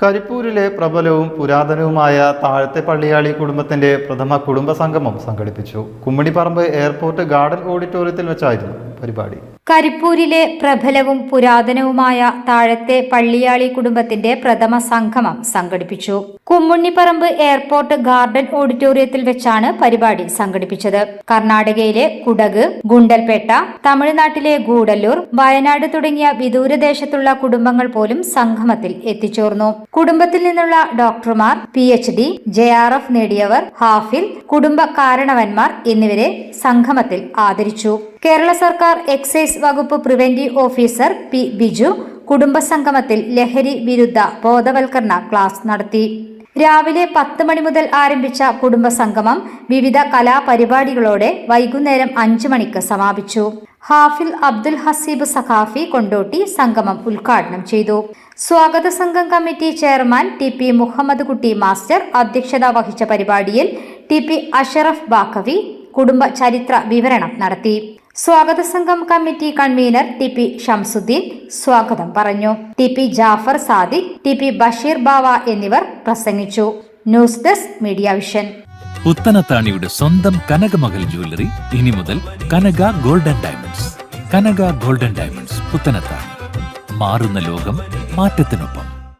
കരിപ്പൂരിലെ പ്രബലവും പുരാതനവുമായ താഴത്തെ പള്ളിയാളി കുടുംബത്തിന്റെ പ്രഥമ കുടുംബ സംഗമം സംഘടിപ്പിച്ചു. കുമ്മിണിപ്പറമ്പ് എയർപോർട്ട് ഗാർഡൻ ഓഡിറ്റോറിയത്തിൽ വെച്ചായിരുന്നു പരിപാടി. കരിപ്പൂരിലെ പ്രബലവും പുരാതനവുമായ താഴത്തെ പള്ളിയാളി കുടുംബത്തിന്റെ പ്രഥമ സംഗമം സംഘടിപ്പിച്ചു. കുമ്മുണ്ണിപ്പറമ്പ് എയർപോർട്ട് ഗാർഡൻ ഓഡിറ്റോറിയത്തിൽ വെച്ചാണ് പരിപാടി സംഘടിപ്പിച്ചത്. കർണാടകയിലെ കുടക് ഗുണ്ടൽപേട്ട തമിഴ്നാട്ടിലെ ഗൂഡല്ലൂർ വയനാട് തുടങ്ങിയ വിദൂരദേശത്തുള്ള കുടുംബങ്ങൾ പോലും സംഗമത്തിൽ എത്തിച്ചേർന്നു. കുടുംബത്തിൽ നിന്നുള്ള ഡോക്ടർമാർ P H D J R F നേടിയവർ ഹാഫിൽ കുടുംബ കാരണവന്മാർ എന്നിവരെ സംഗമത്തിൽ ആദരിച്ചു. കേരള സർക്കാർ എക്സൈസ് വകുപ്പ് പ്രിവെന്റീവ് ഓഫീസർ പി ബിജു കുടുംബസംഗമത്തിൽ ലഹരി വിരുദ്ധ ബോധവൽക്കരണ ക്ലാസ് നടത്തി. രാവിലെ പത്ത് മണി മുതൽ ആരംഭിച്ച കുടുംബസംഗമം വിവിധ കലാപരിപാടികളോടെ വൈകുന്നേരം അഞ്ചു മണിക്ക് സമാപിച്ചു. ഹാഫിൽ അബ്ദുൽ ഹസീബ് സഖാഫി കൊണ്ടോട്ടി സംഗമം ഉദ്ഘാടനം ചെയ്തു. സ്വാഗത സംഘം committee chairman T P Muhammad Kutty master അധ്യക്ഷത വഹിച്ച പരിപാടിയിൽ ടി പി അഷറഫ് ബാക്കവി കുടുംബ ചരിത്ര വിവരണം നടത്തി. സ്വാഗത സംഘം committee convener T P Shamsuddin സ്വാഗതം പറഞ്ഞു. T P Jafar Sadiq T P Basheer Bava എന്നിവർ പ്രസംഗിച്ചു. News desk media vision. പുത്തനത്താണിയുടെ സ്വന്തം കനകമകൽ ജ്വല്ലറി ഇനി മുതൽ Kanaka golden diamonds. Kanaka golden diamonds Puthanathani മാറുന്ന ലോകം മാറ്റത്തിനൊപ്പം.